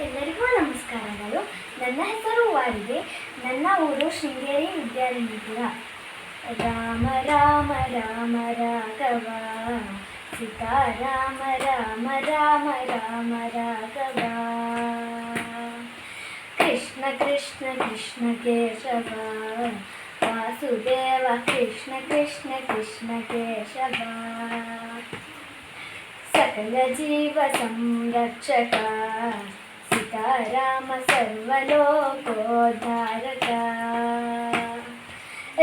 ಎಲ್ಲರಿಗೂ ನಮಸ್ಕಾರಗಳು ನನ್ನ ಹೆಸರು ವಾರಿದೆ ನನ್ನ ಊರು ಶೃಂಗೇರಿ ವಿದ್ಯಾರಣ್ಯಪುರ ರಾಮ ರಾಮ ರಾಮ ರಾಘವ ಸೀತಾರಾಮ ರಾಮ ರಾಮ ರಾಮ ರಾಘವ ಕೃಷ್ಣ ಕೃಷ್ಣ ಕೃಷ್ಣ ಕೇಶವ ವಾಸುದೇವ ಕೃಷ್ಣ ಕೃಷ್ಣ ಕೃಷ್ಣ ಕೇಶವ ಸಕಲ ಜೀವ ಸಂರಕ್ಷಕ సీతారామ సర్వలోకోద్ధారక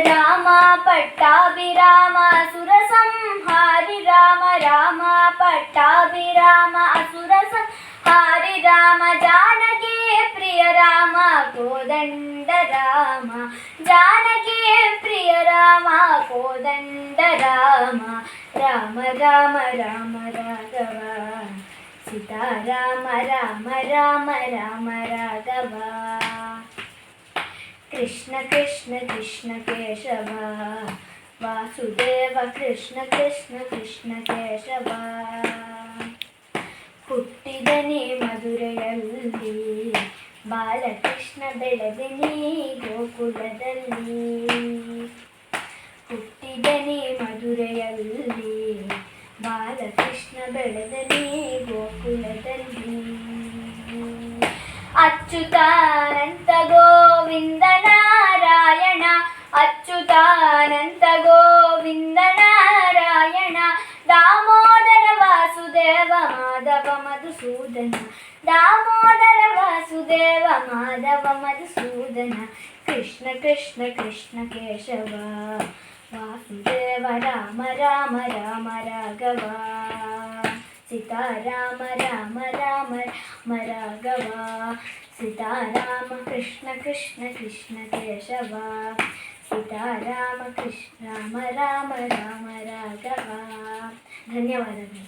రామ పట్టాభిరామ సుర సంహారి రామ రామ పట్టాభిరామ అసుర సంహారి రామ జానకే ప్రియ రామ కోదండ రామ జానకే ప్రియ రామ కోదండ రామ. రామ రామ రామ రాఘవ. సీతారామ రామ రామ రామ రాఘవ కృష్ణ కృష్ణ కృష్ణ కేశవ వాసుదేవ కృష్ణ కృష్ణ కృష్ణ ಕೇಶವ ಹುಟ್ಟಿದನಿ ಮಧುರೆಯಲ್ಲಿ ಬಾಲಕೃಷ್ಣ ಬೆಳೆದನಿ ಗೋಕುಲದಲ್ಲಿ ಹುಟ್ಟಿದನಿ ಮಧುರೆಯಲ್ಲಿ ಬಾಲಕೃಷ್ಣ ಬೆಳೆದನಿ ಗೋಕುಲದಲ್ಲಿ ಅಚ್ಯುತಾನಂತ ಗೋವಿಂದ ನಾರಾಯಣ ಅಚ್ಯುತಾನಂತ ಗೋವಿಂದ ನಾರಾಯಣ ದಾಮೋದರ ವಾಸುದೇವ ಮಾಧವ ಮಧುಸೂದನ ದಾಮೋದರ ವಾಸುದೇವ ಮಾಧವ ಮಧುಸೂದನ ಕೃಷ್ಣ ಕೃಷ್ಣ ಕೃಷ್ಣ ಕೇಶವ राम राम राम राघवा। सीता राम राम राम राम राघवा। सीता राम कृष्ण कृष्ण कृष्ण, केशवा। सीता राम कृष्ण, राम राम राम, राघवा। धन्यवाद।